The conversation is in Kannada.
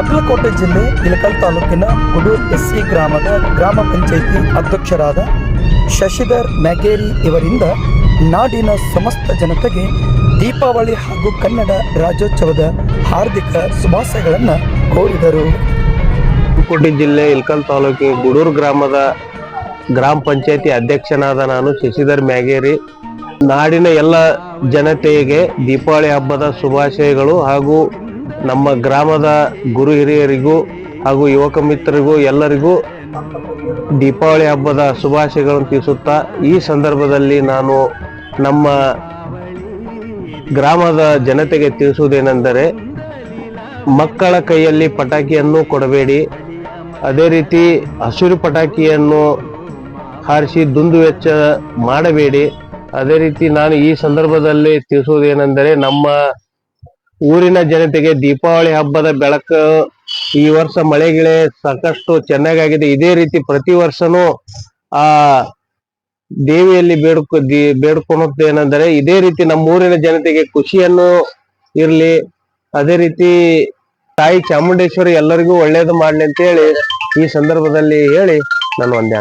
ಬಾಗಲಕೋಟೆ ಜಿಲ್ಲೆ ಇಳಕಲ್ ತಾಲೂಕಿನ ಕುಡೂರ್ ಎಸ್ಸಿ ಗ್ರಾಮದ ಗ್ರಾಮ ಪಂಚಾಯಿತಿ ಅಧ್ಯಕ್ಷರಾದ ಶಶಿಧರ್ ಮ್ಯಾಗೇರಿ ಇವರಿಂದ ನಾಡಿನ ಸಮಸ್ತ ಜನತೆಗೆ ದೀಪಾವಳಿ ಹಾಗೂ ಕನ್ನಡ ರಾಜ್ಯೋತ್ಸವದ ಹಾರ್ದಿಕ ಶುಭಾಶಯಗಳನ್ನು ಕೋರಿದರು. ಬಾಗಲಕೋಟೆ ಜಿಲ್ಲೆ ಇಲ್ಕಲ್ ತಾಲೂಕಿನ ಗುಡೂರು ಗ್ರಾಮದ ಗ್ರಾಮ ಪಂಚಾಯತಿ ಅಧ್ಯಕ್ಷನಾದ ನಾನು ಶಶಿಧರ್ ಮ್ಯಾಗೇರಿ. ನಾಡಿನ ಎಲ್ಲ ಜನತೆಗೆ ದೀಪಾವಳಿ ಹಬ್ಬದ ಶುಭಾಶಯಗಳು ಹಾಗೂ ನಮ್ಮ ಗ್ರಾಮದ ಗುರು ಹಿರಿಯರಿಗೂ ಹಾಗೂ ಯುವಕ ಮಿತ್ರರಿಗೂ ಎಲ್ಲರಿಗೂ ದೀಪಾವಳಿ ಹಬ್ಬದ ಶುಭಾಶಯಗಳನ್ನು ತಿಳಿಸುತ್ತಾ ಈ ಸಂದರ್ಭದಲ್ಲಿ ನಾನು ನಮ್ಮ ಗ್ರಾಮದ ಜನತೆಗೆ ತಿಳಿಸುವುದೇನೆಂದರೆ ಮಕ್ಕಳ ಕೈಯಲ್ಲಿ ಪಟಾಕಿಯನ್ನು ಕೊಡಬೇಡಿ. ಅದೇ ರೀತಿ ಹಸಿರು ಪಟಾಕಿಯನ್ನು ಹಾರಿಸಿ ದುಂದುವೆಚ್ಚ ಮಾಡಬೇಡಿ. ಅದೇ ರೀತಿ ನಾನು ಈ ಸಂದರ್ಭದಲ್ಲಿ ತಿಳಿಸುವುದೇನೆಂದರೆ ನಮ್ಮ ಊರಿನ ಜನತೆಗೆ ದೀಪಾವಳಿ ಹಬ್ಬದ ಬೆಳಕು ಈ ವರ್ಷ ಮಳೆಗಿಳೆ ಸಾಕಷ್ಟು ಚೆನ್ನಾಗಾಗಿದೆ. ಇದೇ ರೀತಿ ಪ್ರತಿ ವರ್ಷನೂ ಆ ದೇವಿಯಲ್ಲಿ ಬೇಡ್ಕೊ ದಿ ಏನಂದ್ರೆ ಇದೇ ರೀತಿ ನಮ್ಮ ಊರಿನ ಜನತೆಗೆ ಖುಷಿಯನ್ನು ಇರ್ಲಿ. ಅದೇ ರೀತಿ ತಾಯಿ ಚಾಮುಂಡೇಶ್ವರಿ ಎಲ್ಲರಿಗೂ ಒಳ್ಳೇದು ಮಾಡ್ಲಿ ಅಂತ ಹೇಳಿ ಈ ಸಂದರ್ಭದಲ್ಲಿ ಹೇಳಿ ನಾನು ಒಂದೇ